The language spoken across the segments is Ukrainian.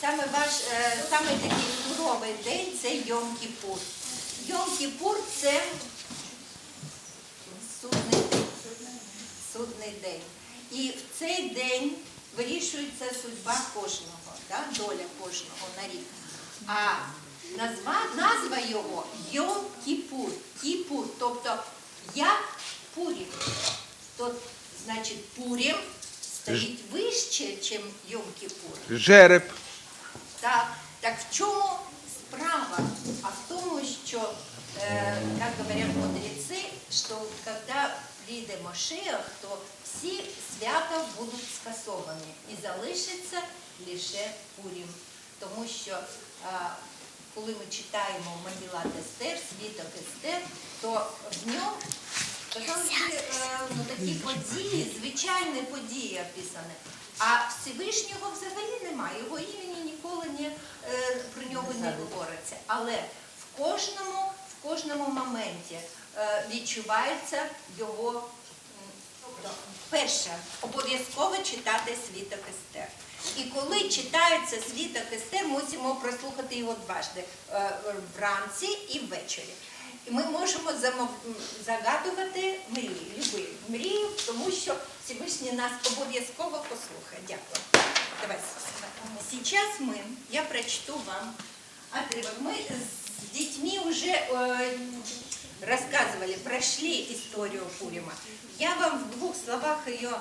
Саме ваш е, саме такий суровий день це Йом-Кіпур. Йом-Кіпур це судний. Судний день. І в цей день вирішується судьба кожного, да? доля кожного на рік. А назва, назва його Йом-Кіпур. Кіпур, тобто. То, значить, Пурім стоїть вище, ніж Йом-Кіпур. Жереб. Так, так в чому справа? А в тому, що, э, как говорят мудрецы, что когда прийде Машиах, то всі свята будуть скасовані і залишиться лише Пурім. Тому що а, коли ми читаємо Магілат Естер, світок Естер, то в ньому Е, ну, такі події, звичайні події описані. А Всевишнього взагалі немає, його імені ніколи не, е, про нього не говориться. Але в кожному, в кожному моменті е, відчувається його перше, обов'язково читати світок Естер. І коли читається світок Естер, мусимо прослухати його дважди вранці і ввечері. І ми можемо замо- м, загадувати мрії, любі мрії, тому що Всевишній нас обов'язково послухає. Дякую. Давай. Сейчас мы, я прочту вам отрывок. Мы с детьми уже э, рассказывали, прошли историю Пурима. Я вам в двух словах ее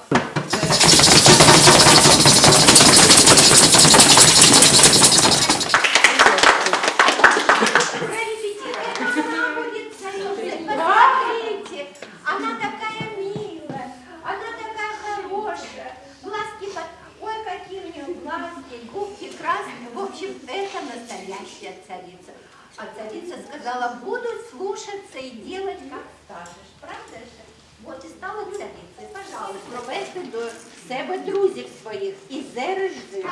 Смотрите, А сказала, буду слушаться и делать, как скажешь. Правда же? От і стала царицею. Пожалуйста, провести до себе друзів своїх і зережи.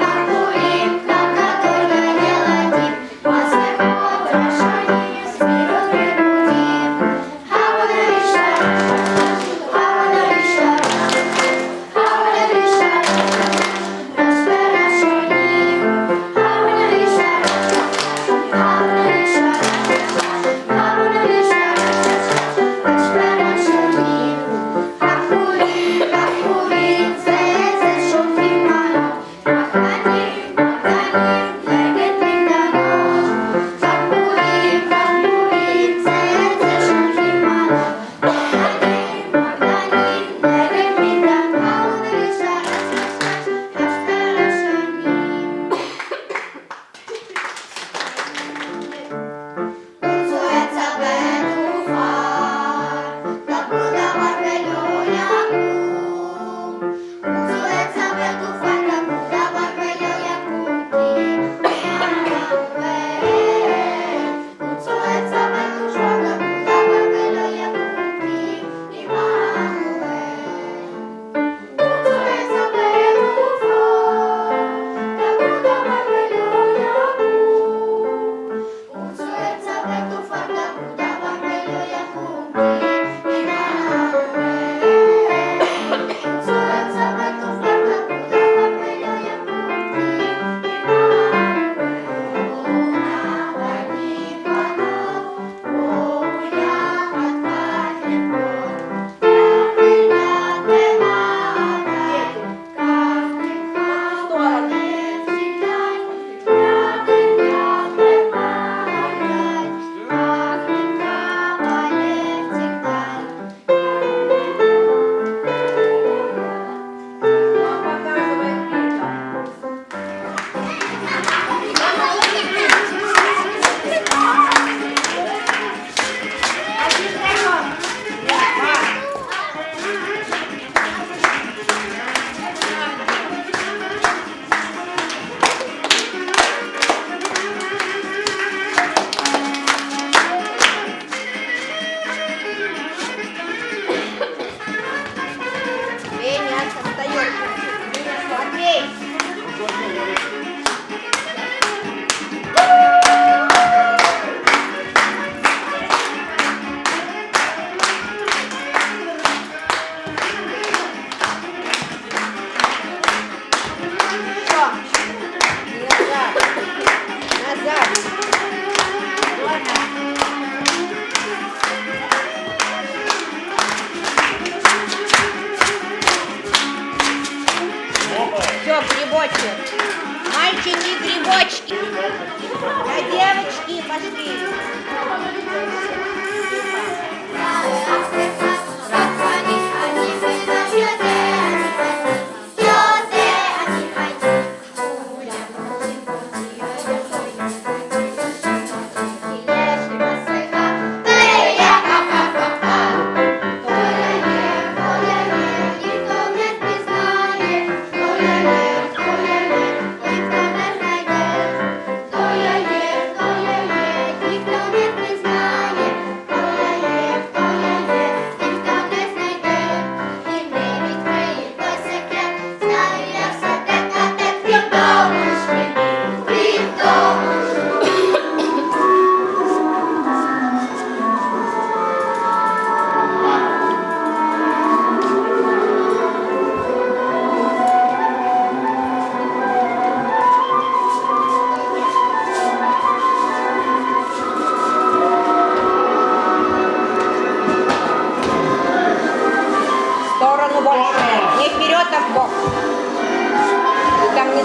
Thank грибочек. Мальчики грибочки. А девочки пошли.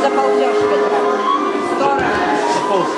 Заползешь хоть раз. Заполз.